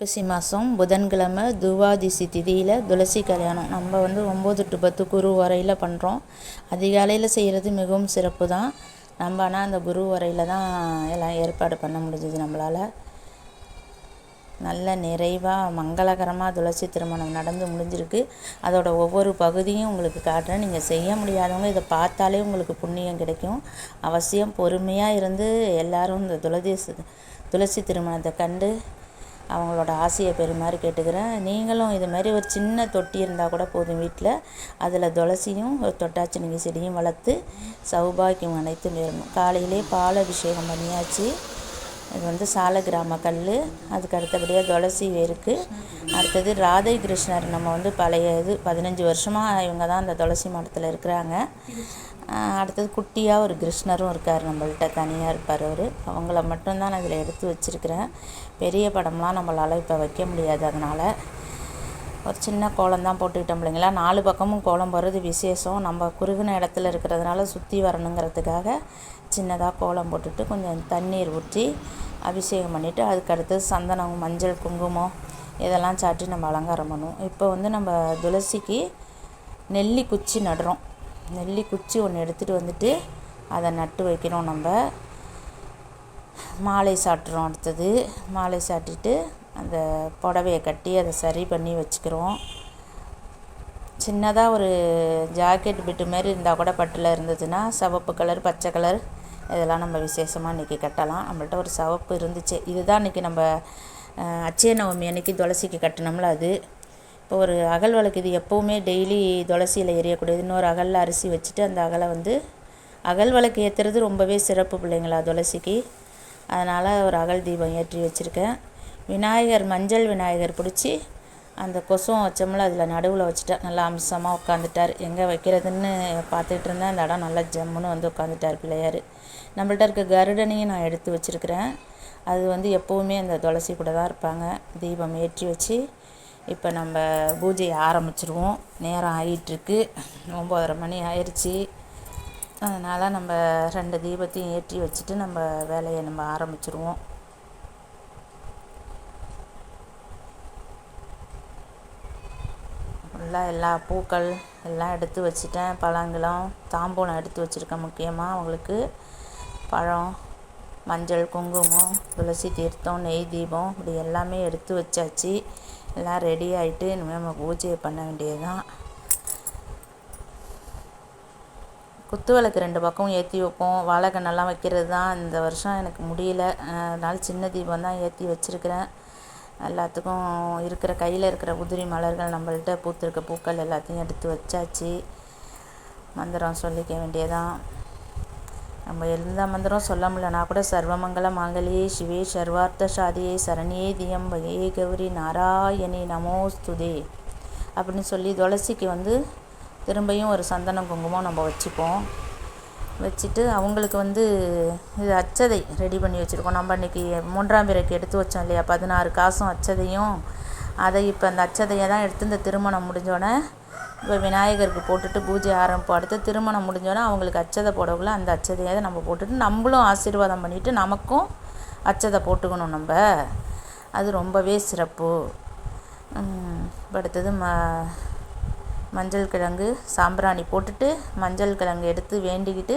ஐப்பசி மாதம் புதன்கிழமை துவாதிசி திதியில் துளசி கல்யாணம். நம்ம வந்து ஒம்பது டு பத்து குரு வரையில் பண்ணுறோம் அதிகாலையில் செய்கிறது மிகவும் சிறப்பு தான். நம்ம ஆனால் அந்த குரு வரையில் தான் எல்லாம் ஏற்பாடு பண்ண முடிஞ்சது நம்மளால். நல்ல நிறைவாக மங்களகரமாக துளசி திருமணம் நடந்து முடிஞ்சிருக்கு. அதோட ஒவ்வொரு பகுதியும் உங்களுக்கு காட்டுறேன். நீங்கள் செய்ய முடியாதவங்க இதை பார்த்தாலே உங்களுக்கு புண்ணியம் கிடைக்கும். அவசியம் பொறுமையாக இருந்து எல்லோரும் இந்த துளதி துளசி திருமணத்தை கண்டு அவங்களோட ஆசையை பெறுமாறு கேட்டுக்கிறேன். நீங்களும் இது மாதிரி ஒரு சின்ன தொட்டி இருந்தால் கூட போதும் வீட்டில் அதில் துளசியும் ஒரு தொட்டாச்சினிங்க செடியும் வளர்த்து சௌபாக்கியம் அனைத்தும் வேணும் காலையிலே பால் அபிஷேகம் பண்ணியாச்சு. இது வந்து சால கிராம கல் அதுக்கு அடுத்தபடியாக துளசி இருக்குது அடுத்தது ராதை கிருஷ்ணர் நம்ம வந்து பழைய இது பதினஞ்சு வருஷமாக இவங்க தான் அந்த துளசி மடத்தில் இருக்கிறாங்க. அடுத்தது குட்டியாக ஒரு கிருஷ்ணரும் இருக்கார் நம்மள்கிட்ட தனியாக இருப்பார் அவர். அவங்கள மட்டும்தான் நான் இதில் எடுத்து வச்சுருக்கிறேன். பெரிய படம்லாம் நம்மளால் இப்போ வைக்க முடியாது அதனால். ஒரு சின்ன கோலம் தான் போட்டுக்கிட்டோம் இல்லைங்களா? நாலு பக்கமும் கோலம் போடுறது விசேஷம். நம்ம குறுகின இடத்துல இருக்கிறதுனால சுற்றி வரணுங்கிறதுக்காக சின்னதாக கோலம் போட்டுட்டு கொஞ்சம் தண்ணீர் ஊற்றி அபிஷேகம் பண்ணிவிட்டு அதுக்கடுத்து சந்தனம் மஞ்சள் குங்குமம் இதெல்லாம் சாட்டி நம்ம அலங்காரம் பண்ணுவோம். இப்போ வந்து நம்ம துளசிக்கு நெல்லி குச்சி நடுறோம். நெல்லி குச்சி ஒன்று எடுத்துகிட்டு வந்துட்டு அதை நட்டு வைக்கிறோம் நம்ம. மாலை சாட்டுறோம் அடுத்தது. மாலை சாட்டிட்டு அந்த புடவையை கட்டி அதை சரி பண்ணி வச்சுக்கிறோம். சின்னதாக ஒரு ஜாக்கெட் பிட்டு மாரி இருந்தால் கூட பட்டில் இருந்ததுன்னா சிவப்பு கலர் பச்சை கலர் இதெல்லாம் நம்ம விசேஷமாக இன்றைக்கி கட்டலாம். நம்மள்ட்ட ஒரு சிவப்பு இருந்துச்சு. இதுதான் இன்றைக்கி நம்ம அச்சய நவமி அன்றைக்கி துளசிக்கு கட்டினோம்ல அது. இப்போ ஒரு அகல் விளக்கு இது எப்போவுமே டெய்லி துளசியில் எரியக்கூடியது. இன்னொரு அகலில் அரிசி வச்சுட்டு அந்த அகலை வந்து அகல் விளக்கு ஏற்றுறது ரொம்பவே சிறப்பு பிள்ளைங்களா துளசிக்கு. அதனால் ஒரு அகல் தீபம் ஏற்றி வச்சுருக்கேன். விநாயகர் மஞ்சள் விநாயகர் பிடிச்சி அந்த கொசுவம் வச்சோம்ல அதில் நடுவில் வச்சுட்டேன் நல்லா அம்சமாக உட்காந்துட்டார் எங்கே வைக்கிறதுன்னு பார்த்துக்கிட்டு இருந்தேன். அந்த இடம் நல்லா ஜம்முன்னு வந்து உட்காந்துட்டார் பிள்ளையார். நம்மள்ட்ட இருக்க கருடனையும் நான் எடுத்து வச்சுருக்கிறேன். அது வந்து எப்போவுமே அந்த துளசி கூட தான் இருப்பாங்க. தீபம் ஏற்றி வச்சு இப்போ நம்ம பூஜையை ஆரம்பிச்சிருவோம். நேரம் ஆகிட்டுருக்கு ஒம்போதரை மணி ஆயிடுச்சு அதனால் நம்ம ரெண்டு தீபத்தையும் ஏற்றி வச்சுட்டு நம்ம வேலையை நம்ம ஆரம்பிச்சிருவோம். ஃபுல்லாக எல்லா பூக்கள் எல்லாம் எடுத்து வச்சுட்டேன். பழங்களும் தாம்பூலம் எடுத்து வச்சுருக்கேன் முக்கியமாக அவங்களுக்கு பழம் மஞ்சள் குங்குமம் துளசி தீர்த்தம் நெய் தீபம் இப்படி எல்லாமே எடுத்து வச்சாச்சு. எல்லாம் ரெடி ஆகிட்டு இனிமேல் நம்ம பூஜையை பண்ண வேண்டியது தான் குத்து விளக்கு ரெண்டு பக்கமும் ஏற்றி வைப்போம். வாழைக்கண்ணெல்லாம் வைக்கிறது தான் இந்த வருஷம் எனக்கு முடியல. அதனால் சின்ன தீபம் தான் ஏற்றி வச்சுருக்கிறேன். எல்லாத்துக்கும் இருக்கிற கையில் இருக்கிற உதிரி மலர்கள் நம்மள்கிட்ட பூத்திருக்க பூக்கள் எல்லாத்தையும் எடுத்து வச்சாச்சு. மந்திரம் சொல்லிக்க வேண்டியதான் நம்ம எந்த மந்திரம் சொல்ல முடியலனா கூட சர்வமங்கல மாங்கலியே சிவே சர்வார்த்த சாதியே சரணியே தியம் வகே கௌரி நாராயணி நமோஸ்துதே. அப்படின்னு சொல்லி துளசிக்கு வந்து திரும்பியும் ஒரு சந்தனம் குங்குமம் நம்ம வச்சுப்போம். வச்சுட்டு அவங்களுக்கு வந்து இது அச்சதை ரெடி பண்ணி வச்சுருக்கோம். நம்ம இன்றைக்கி மூன்றாம் பிறகு எடுத்து வச்சோம் இல்லையா? பதினாறு காசும் அச்சதையும் அதை இப்போ அந்த அச்சதையை தான் எடுத்து இந்த திருமணம் முடிஞ்சோடனே இப்போ விநாயகருக்கு போட்டுட்டு பூஜை ஆரம்பிப்போம். அடுத்து திருமணம் முடிஞ்சோடனே அவங்களுக்கு அச்சதை போடக்குள்ள அந்த அச்சதையை நம்ம போட்டுட்டு நம்மளும் ஆசீர்வாதம் பண்ணிவிட்டு நமக்கும் அச்சதை போட்டுக்கணும் நம்ம. அது ரொம்பவே சிறப்பு. அடுத்தது ம மஞ்சள் கிழங்கு சாம்பிராணி போட்டுட்டு மஞ்சள் கிழங்கு எடுத்து வேண்டிக்கிட்டு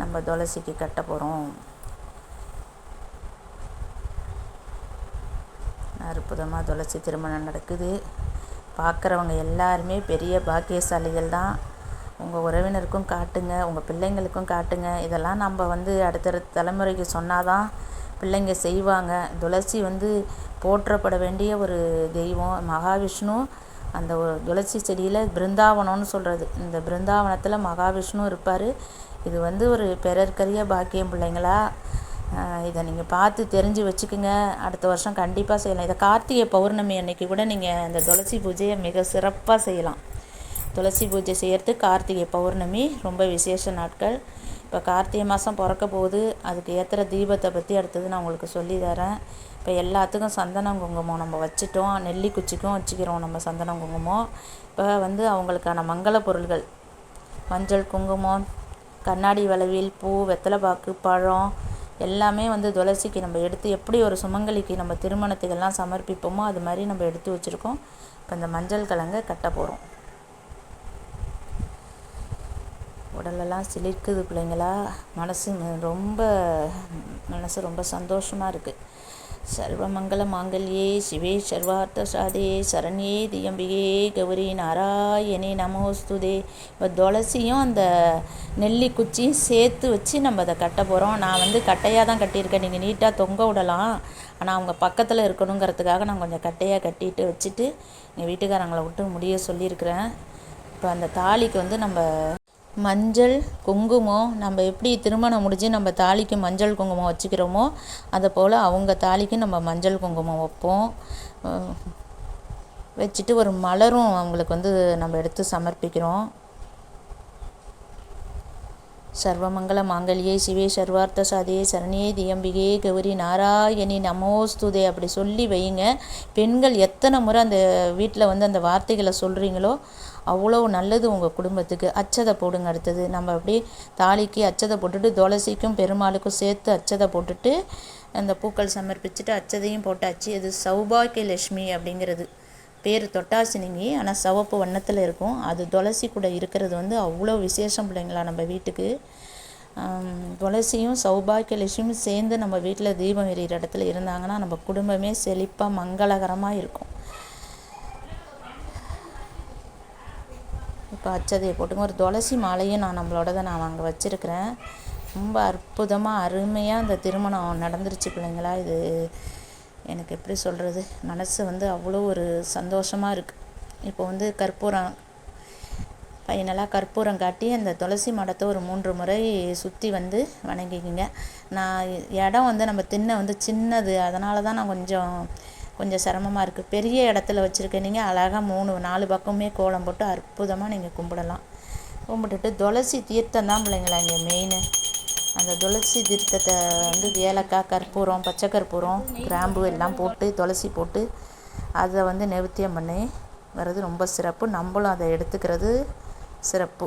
நம்ம துளசிக்கு கட்ட போகிறோம் அற்புதமாக துளசி திருமணம் நடக்குது. பார்க்குறவங்க எல்லாருமே பெரிய பாக்கியசாலிகள் தான். உங்கள் உறவினருக்கும் காட்டுங்க உங்கள் பிள்ளைங்களுக்கும் காட்டுங்க. இதெல்லாம் நம்ம வந்து அடுத்தடுத்த தலைமுறைக்கு சொன்னால் தான் பிள்ளைங்க செய்வாங்க. துளசி வந்து போற்றப்பட வேண்டிய ஒரு தெய்வம். மகாவிஷ்ணு அந்த ஒரு துளசி செடியில் பிருந்தாவனம்னு சொல்கிறது இந்த பிருந்தாவனத்தில் மகாவிஷ்ணு இருப்பார். இது வந்து ஒரு பிறர்க்கரிய பாக்கியம் பிள்ளைங்களா. இதை நீங்கள் பார்த்து தெரிஞ்சு வச்சுக்கோங்க. அடுத்த வருஷம் கண்டிப்பாக செய்யலாம். இதை கார்த்திகை பௌர்ணமி அன்னைக்கு கூட நீங்கள் அந்த துளசி பூஜையை மிக சிறப்பாக செய்யலாம். துளசி பூஜை செய்கிறது கார்த்திகை பௌர்ணமி. ரொம்ப விசேஷ நாட்கள். இப்போ கார்த்திகை மாதம் பிறக்க போகுது. அதுக்கு ஏற்றுற தீபத்தை பற்றி அடுத்தது நான் உங்களுக்கு சொல்லி தரேன். இப்போ எல்லாத்துக்கும் சந்தனம் குங்குமம் நம்ம வச்சுட்டோம். நெல்லி குச்சிக்கும் வச்சுக்கிறோம் நம்ம சந்தனம் குங்குமம். இப்போ வந்து அவங்களுக்கான மங்கள பொருள்கள். மஞ்சள் குங்குமம் கண்ணாடி வளைவில் பூ வெத்தலை பாக்கு பழம் எல்லாமே வந்து துளசிக்கு நம்ம எடுத்து எப்படி ஒரு சுமங்கலிக்கு நம்ம திருமணத்துக்கெல்லாம் சமர்ப்பிப்போமோ அது மாதிரி நம்ம எடுத்து வச்சுருக்கோம். இப்போ இந்த மஞ்சள் கலங்க கட்ட போகிறோம் உடலெல்லாம் சிலிர்க்குது பிள்ளைங்களா. மனசு ரொம்ப மனசு ரொம்ப சந்தோஷமாக இருக்குது சர்வமங்கல மாங்கல்யே சிவே சர்வார்த்த சாதே சரண்யே தியம்பிகே கௌரி நாராயணி நமோஸ்துதே. இப்போ துளசியும் அந்த நெல்லி குச்சியும் சேர்த்து வச்சு நம்ம அதை கட்ட போகிறோம் நான் வந்து கட்டையாக தான் கட்டியிருக்கேன். நீங்கள் நீட்டாக தொங்க விடலாம். ஆனால் அவங்க பக்கத்தில் இருக்கணுங்கிறதுக்காக நான் கொஞ்சம் கட்டையாக கட்டிட்டு வச்சுட்டு எங்கள் வீட்டுக்காரங்களை விட்டு முடிய சொல்லியிருக்கிறேன். இப்போ அந்த தாலிக்கு வந்து நம்ம மஞ்சள் குங்குமம் நம்ம எப்படி திருமணம் முடிஞ்சு நம்ம தாலிக்கு மஞ்சள் குங்குமம் வச்சுக்கிறோமோ அதை போல் அவங்க தாலிக்கு நம்ம மஞ்சள் குங்குமம் வைப்போம். வச்சுட்டு ஒரு மலரும் அவங்களுக்கு வந்து நம்ம எடுத்து சமர்ப்பிக்கிறோம். சர்வமங்கள மாங்கல்யே சிவே சர்வார்த்த சாதியே சரணியே தியம்பிகே கௌரி நாராயணி நமோஸ்துதே அப்படி சொல்லி வையுங்க. பெண்கள் எத்தனை முறை அந்த வீட்டில் வந்து அந்த வார்த்தைகளை சொல்கிறீங்களோ அவ்வளோ நல்லது உங்கள் குடும்பத்துக்கு. அச்சதை போடுங்க அடுத்தது. நம்ம அப்படியே தாலிக்கு அச்சதை போட்டுட்டு துளசிக்கும் பெருமாளுக்கும் சேர்த்து அச்சதை போட்டுட்டு அந்த பூக்கள் சமர்ப்பிச்சுட்டு அச்சதையும் போட்டாச்சு. இது சௌபாகிய லட்சுமி அப்படிங்கிறது. பேர் தொட்டாசினிங்கி ஆனால் சிவப்பு வண்ணத்தில் இருக்கும். அது துளசி கூட இருக்கிறது வந்து அவ்வளோ விசேஷம் பிள்ளைங்களா நம்ம வீட்டுக்கு. துளசியும் சௌபாகிய லட்சுமியும் சேர்ந்து நம்ம வீட்டில் தீபம் எறிகிற இடத்துல இருந்தாங்கன்னா நம்ம குடும்பமே செழிப்பாக மங்களகரமாக இருக்கும். இப்போ அச்சதையை போட்டுங்க. ஒரு துளசி மாலையும் நான் நம்மளோட நான் அங்கே வச்சுருக்கிறேன். ரொம்ப அற்புதமாக அருமையாக அந்த திருமணம் நடந்துருச்சு பிள்ளைங்களா இது. எனக்கு எப்படி சொல்கிறது மனசு வந்து அவ்வளோ ஒரு சந்தோஷமாக இருக்குது இப்போ வந்து கற்பூரம் ஃபைனலாக கற்பூரம் காட்டி அந்த துளசி மடத்தை ஒரு மூன்று முறை சுற்றி வந்து வணங்கிக்கிங்க. நான் இடம் வந்து நம்ம திண்ணை வந்து சின்னது. அதனால தான் நான் கொஞ்சம் கொஞ்சம் சிரமமாக இருக்குது பெரிய இடத்துல வச்சுருக்க நீங்கள் அழகாக மூணு நாலு பக்கமே கோலம் போட்டு அற்புதமாக நீங்கள் கும்பிடலாம். கும்பிட்டுட்டு துளசி தீர்த்தம் தான் பிள்ளைங்களா இங்கே மெயின் அந்த துளசி தீர்த்தத்தை வந்து ஏலக்காய் கற்பூரம் பச்சை கற்பூரம் கிராம்பு எல்லாம் போட்டு துளசி போட்டு அதை வந்து நிவத்தியம் பண்ணி வர்றது ரொம்ப சிறப்பு. நம்மளும் அதை எடுத்துக்கிறது சிறப்பு.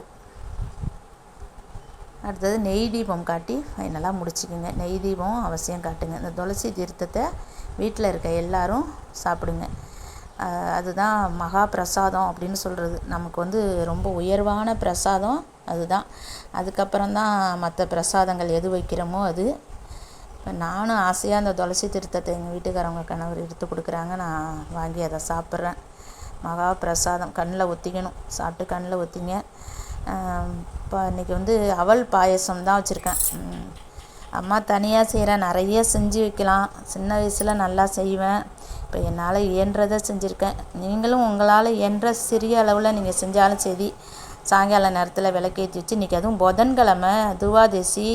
அடுத்தது நெய் தீபம் காட்டி ஃபைனலாக முடிச்சுக்கோங்க. நெய் தீபம் அவசியம் காட்டுங்க. இந்த துளசி தீர்த்தத்தை வீட்டில் இருக்க எல்லாரும் சாப்பிடுங்க. அதுதான் மகா பிரசாதம் அப்படின்னு சொல்கிறது நமக்கு வந்து ரொம்ப உயர்வான பிரசாதம் அதுதான். அதுக்கப்புறம் தான் மற்ற பிரசாதங்கள் எது வைக்கிறோமோ அது. இப்போ நானும் ஆசையாக அந்த துளசி திருத்தத்தை எங்கள் வீட்டுக்காரவங்க கணவர் எடுத்து கொடுக்குறாங்க. நான் வாங்கி அதை சாப்பிட்றேன். மகா பிரசாதம். கண்ணில் ஒத்திக்கணும். சாப்பிட்டு கண்ணில் ஊற்றிங்க இப்போ இன்றைக்கி வந்து அவல் பாயசம் தான் வச்சுருக்கேன். அம்மா தனியாக செய்கிறேன் நிறைய செஞ்சு வைக்கலாம். சின்ன வயசில் நல்லா செய்வேன். இப்போ என்னால் இயன்றதை செஞ்சுருக்கேன். நீங்களும் உங்களால் இயன்ற சிறிய அளவில் நீங்கள் செஞ்சாலும் சரி சாயங்கால நேரத்தில் விளக்கேற்றி வச்சு இன்றைக்கி அதுவும் புதன்கிழமை துவாதசி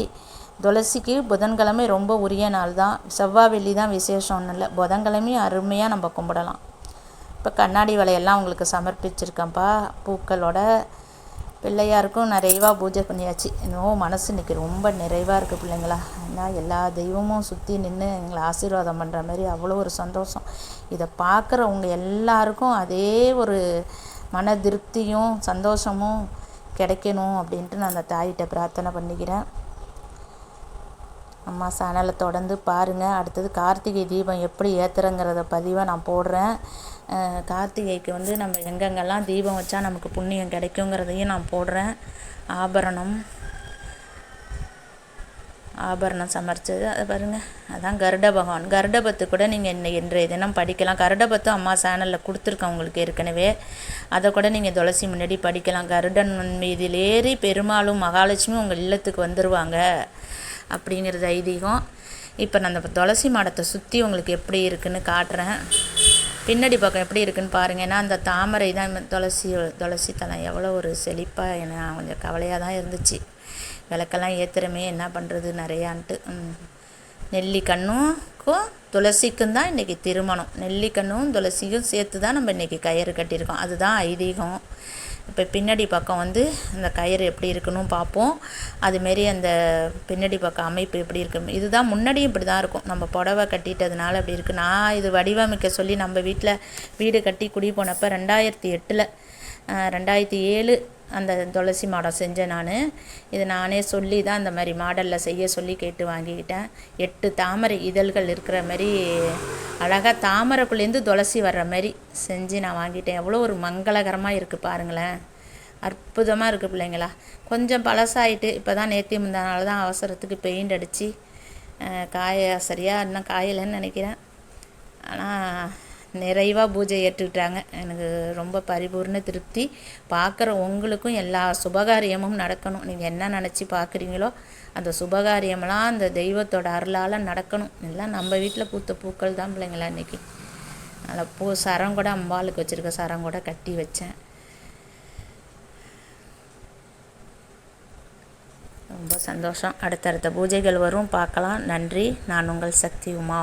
துளசிக்கு புதன்கிழமை ரொம்ப உரிய நாள் தான். செவ்வாய் வெள்ளி தான் விசேஷம் ஒன்றும் இல்லை புதன்கிழமையும் அருமையாக நம்ம கும்பிடலாம். இப்போ கண்ணாடி வலையெல்லாம் உங்களுக்கு சமர்ப்பிச்சிருக்கேன்ப்பா. பூக்களோட பிள்ளையாருக்கும் நிறைவாக பூஜை பண்ணியாச்சு. என்னவோ மனசு இன்றைக்கி ரொம்ப நிறைவாக இருக்குது பிள்ளைங்களா. ஏன்னா எல்லா தெய்வமும் சுற்றி நின்று எங்களை ஆசீர்வாதம் பண்ணுற மாதிரி அவ்வளோ ஒரு சந்தோஷம். இதை பார்க்குறவங்க எல்லாருக்கும் அதே ஒரு மன திருப்தியும் சந்தோஷமும் கிடைக்கணும் அப்படின்ட்டு நான் அந்த தாயிட்ட பிரார்த்தனை பண்ணிக்கிறேன். அம்மா சேனலை தொடர்ந்து பாருங்கள் அடுத்தது கார்த்திகை தீபம் எப்படி ஏற்றுறங்கிறத பதிவாக நான் போடுறேன். கார்த்திகைக்கு வந்து நம்ம எங்கெங்கெல்லாம் தீபம் வச்சா நமக்கு புண்ணியம் கிடைக்குங்கிறதையும் நான் போடுறேன். ஆபரணம். ஆபரணம் சமர்ச்சது அதை பாருங்கள் அதான் கருட பகவான். கருடபத்து கூட நீங்கள் இன்னை இன்றைய தினம் படிக்கலாம். கருடபத்து அம்மா சேனலில் கொடுத்துருக்கேன் உங்களுக்கு ஏற்கனவே. அதை கூட நீங்கள் துளசி முன்னாடி படிக்கலாம். கருடன் மீதில் ஏறி பெருமாளும் மகாலட்சுமி உங்கள் இல்லத்துக்கு வந்துடுவாங்க அப்படிங்கிறது ஐதீகம். இப்போ நான் அந்த துளசி மாடத்தை சுற்றி உங்களுக்கு எப்படி இருக்குதுன்னு காட்டுறேன். பின்னாடி பக்கம் எப்படி இருக்குதுன்னு பாருங்கள் ஏன்னா அந்த தாமரை தான் துளசி துளசி தலம் எவ்வளோ ஒரு செழிப்பாக என்ன கொஞ்சம் கவலையாக தான் இருந்துச்சு. விளக்கெல்லாம் ஏற்றுறமே என்ன பண்ணுறது நிறையான்ட்டு. நெல்லிக்கண்ணுக்கும் துளசிக்கும் தான் இன்றைக்கி திருமணம். நெல்லிக்கண்ணும் துளசியும் சேர்த்து தான் நம்ம இன்றைக்கி கயிறு கட்டியிருக்கோம். அதுதான் ஐதீகம். இப்போ பின்னாடி பக்கம் வந்து அந்த கயிறு எப்படி இருக்குன்னு பார்ப்போம். அதுமாரி அந்த பின்னாடி பக்கம் அமைப்பு எப்படி இருக்கு. இதுதான் முன்னாடியும் இப்படி தான் இருக்கும். நம்ம புடவை கட்டிட்டதுனால அப்படி இருக்குது நான் இது வடிவமைக்க சொல்லி நம்ம வீட்டில் வீடு கட்டி குடி போனப்போ ரெண்டாயிரத்தி எட்டில் ரெண்டாயிரத்தி ஏழு அந்த துளசி மாடம் செஞ்சேன் நான். இது நானே சொல்லி தான் அந்த மாதிரி மாடலில் செய்ய சொல்லி கேட்டு வாங்கிக்கிட்டேன். எட்டு தாமரை இதழ்கள் இருக்கிற மாதிரி அழகாக தாமரைக்குள்ளேருந்து துளசி வர்ற மாதிரி செஞ்சு நான் வாங்கிட்டேன். எவ்வளோ ஒரு மங்களகரமாக இருக்குது பாருங்களேன். அற்புதமாக இருக்குது பிள்ளைங்களா. கொஞ்சம் பழசாயிட்டு இப்போ தான் நேத்தி முந்தானால தான் அவசரத்துக்கு பெயிண்ட் அடித்து காய சரியாக இன்னும் காயலைன்னு நினைக்கிறேன். ஆனால் நிறைவாக பூஜை ஏற்றுக்கிட்டாங்க. எனக்கு ரொம்ப பரிபூர்ண திருப்தி. பார்க்குற உங்களுக்கும் எல்லா சுபகாரியமும் நடக்கணும். நீங்கள் என்ன நினச்சி பார்க்குறீங்களோ அந்த சுபகாரியமெல்லாம் அந்த தெய்வத்தோட அருளால் நடக்கணும். எல்லாம் நம்ம வீட்டில் பூத்த பூக்கள் தான் பிள்ளைங்களா இன்றைக்கி அதில் பூ சரம் கூட அம்பாளுக்கு வச்சுருக்க சரம் கூட கட்டி வச்சேன். ரொம்ப சந்தோஷம். அடுத்தடுத்த பூஜைகள் வரும். பார்க்கலாம். நன்றி. நான் உங்கள் சக்தி உமா.